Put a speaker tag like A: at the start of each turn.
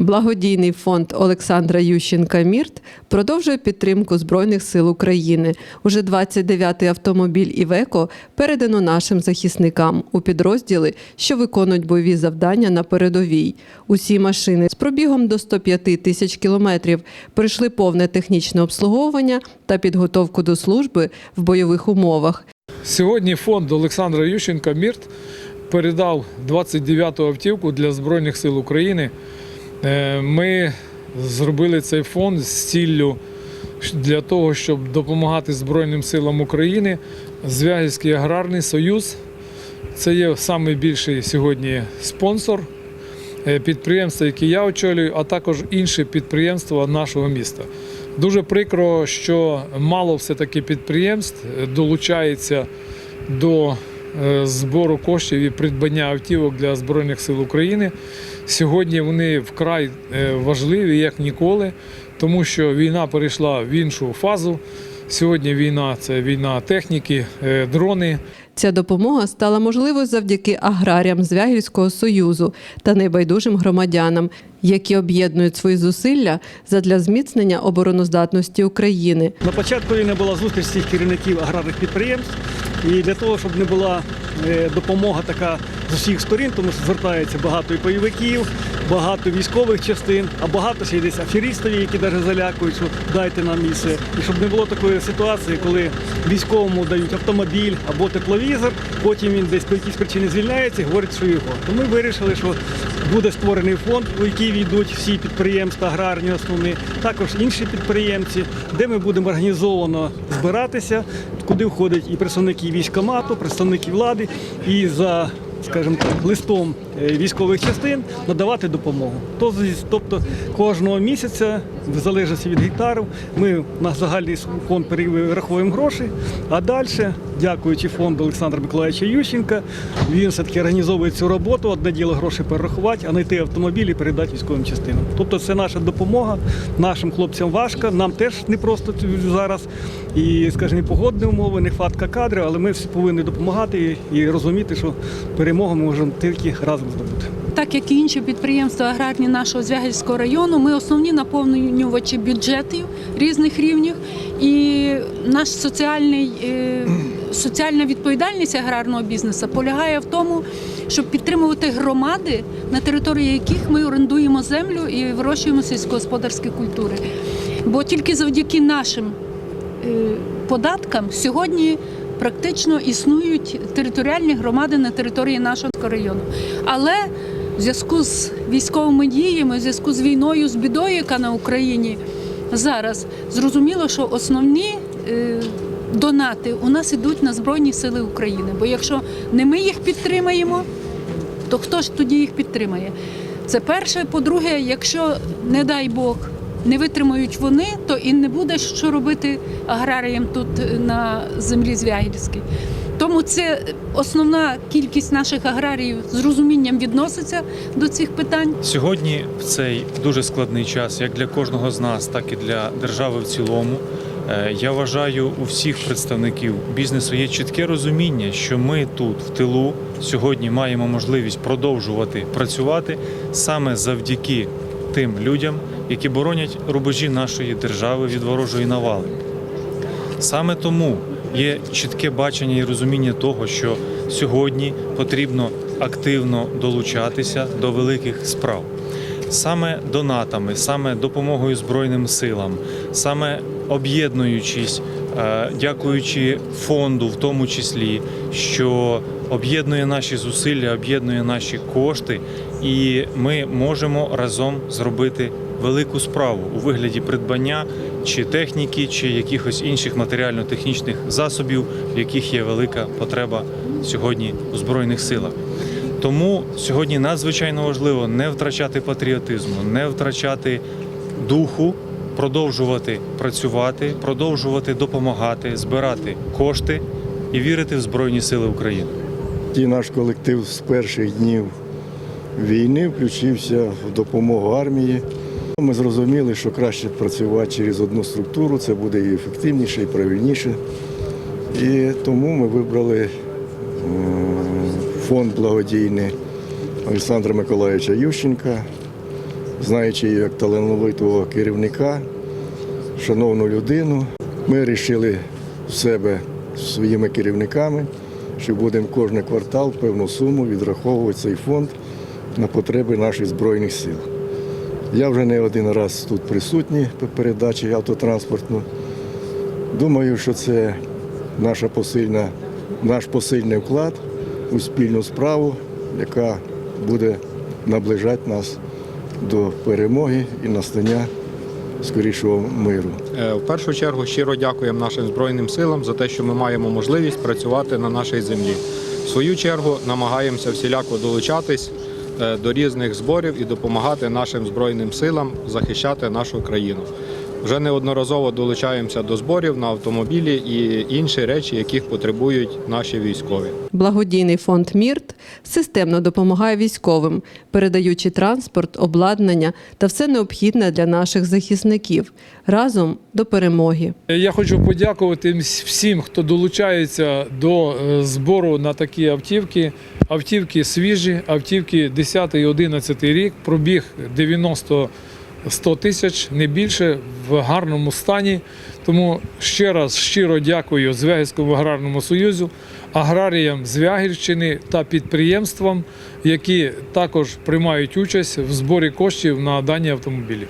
A: Благодійний фонд Олександра Ющенка Мірт продовжує підтримку Збройних сил України. Уже 29-й автомобіль Івеко передано нашим захисникам у підрозділи, що виконують бойові завдання на передовій. Усі машини з пробігом до 105 тисяч кілометрів пройшли повне технічне обслуговування та підготовку до служби в бойових умовах.
B: Сьогодні фонд Олександра Ющенка Мірт передав 29-ту автівку для Збройних сил України. Е, Ми зробили цей фонд з ціллю для того, щоб допомагати Збройним силам України. Звягільський аграрний союз це є найбільший сьогодні спонсор е, підприємства, яке я очолюю, а також інші підприємства нашого міста. Дуже прикро, що мало все-таки підприємств долучається до е, збору коштів і придбання автівок для Збройних сил України. Сьогодні вони вкрай е, важливі, як ніколи, тому що війна перейшла в іншу фазу. Сьогодні війна це війна техніки, е, дрони.
A: Ця допомога стала можливою завдяки аграріям Звягільського союзу та небайдужим громадянам, які об'єднують свої зусилля задля зміцнення обороноздатності України.
C: На початку війни була зустріч всіх керівників аграрних підприємств. І для того, щоб не була е, допомога така з усіх сторін, тому що звертається багато і бойовиків, багато військових частин, а багато ще десь аферістів, які навіть залякують, що дайте нам місце. І щоб не було такої ситуації, коли військовому дають автомобіль або тепловізор, потім він десь по якійсь причині звільняється і говорить, що його. То ми вирішили, що буде створений фонд, у який війдуть всі підприємства, аграрні основні, також інші підприємці, де ми будемо організовано збиратися, куди входять і представники військкомату, представники влади, і за скажімо так, листом військових частин надавати допомогу. Тобто кожного місяця, в залежності від гектарів, ми на загальний фонд перераховуємо гроші, а далі, дякуючи фонду Олександра Миколаївича Ющенка, він все-таки організовує цю роботу, одне діло гроші перерахувати, а знайти автомобіль і передати військовим частинам. Тобто це наша допомога, нашим хлопцям важко, нам теж не просто зараз. І, скажімо, погодні умови, нехватка кадрів, але ми всі повинні допомагати і розуміти, що перемогу ми можемо тільки разом здобути.
D: Так як і інші підприємства аграрні нашого Звягельського району, ми основні наповнювачі бюджетів різних рівнів. І наш соціальний, е, соціальна відповідальність аграрного бізнесу полягає в тому, щоб підтримувати громади, на території яких ми орендуємо землю і вирощуємо сільськогосподарські культури. Бо тільки завдяки нашим е, податкам сьогодні практично існують територіальні громади на території нашого району. Але в зв'язку з військовими діями, в зв'язку з війною, з бідою, яка на Україні зараз, зрозуміло, що основні е, донати у нас ідуть на Збройні Сили України. Бо якщо не ми їх підтримаємо, то хто ж тоді їх підтримає? Це перше. По-друге, якщо, не дай Бог, не витримають вони, то і не буде що робити аграріям тут е, на землі Звягільській. Тому це основна кількість наших аграріїв з розумінням відноситься до цих питань.
E: Сьогодні в цей дуже складний час, як для кожного з нас, так і для держави в цілому. е, Я вважаю, у всіх представників бізнесу є чітке розуміння, що ми тут, в тилу, сьогодні маємо можливість продовжувати працювати саме завдяки тим людям, які боронять рубежі нашої держави від ворожої навали. Саме тому є чітке бачення і розуміння того, що сьогодні потрібно активно долучатися до великих справ. Саме донатами, саме допомогою Збройним силам, саме об'єднуючись, е, дякуючи фонду, в тому числі, що об'єднує наші зусилля, об'єднує наші кошти, і ми можемо разом зробити велику справу у вигляді придбання чи техніки, чи якихось інших матеріально-технічних засобів, в яких є велика потреба сьогодні у збройних силах. Тому сьогодні надзвичайно важливо не втрачати патріотизму, не втрачати духу, продовжувати працювати, продовжувати допомагати, збирати кошти і вірити в Збройні Сили України.
F: І наш колектив з перших днів війни включився в допомогу армії. Ми зрозуміли, що краще працювати через одну структуру, це буде і ефективніше, і правильніше. І тому ми вибрали е, фонд благодійний Олександра Миколаївича Ющенка. знаючи її як талановитого керівника, шановну людину, ми вирішили в себе своїми керівниками, що будемо кожен квартал певну суму відраховувати цей фонд на потреби наших Збройних сил. Я вже не один раз тут присутній по передачі автотранспортну. Думаю, що це наша посильна, наш посильний вклад у спільну справу, яка буде наближати нас до перемоги і настання скорішого миру.
G: Е, В першу чергу щиро дякуємо нашим Збройним силам за те, що ми маємо можливість працювати на нашій землі. В свою чергу намагаємося всіляко долучатись до різних зборів і допомагати нашим Збройним силам захищати нашу країну. Вже неодноразово долучаємося до зборів на автомобілі і інші речі, яких потребують наші військові.
A: Благодійний фонд Мірт системно допомагає військовим, передаючи транспорт, обладнання та все необхідне для наших захисників разом до перемоги.
B: Я хочу подякувати всім, хто долучається до е, збору на такі автівки. Автівки свіжі, автівки 10 і 11 рік, пробіг 90 100 тисяч, не більше, в гарному стані. Тому ще раз щиро дякую Звягільському аграрному союзу, аграріям Звягільщини та підприємствам, які також приймають участь в зборі коштів на дані автомобілі.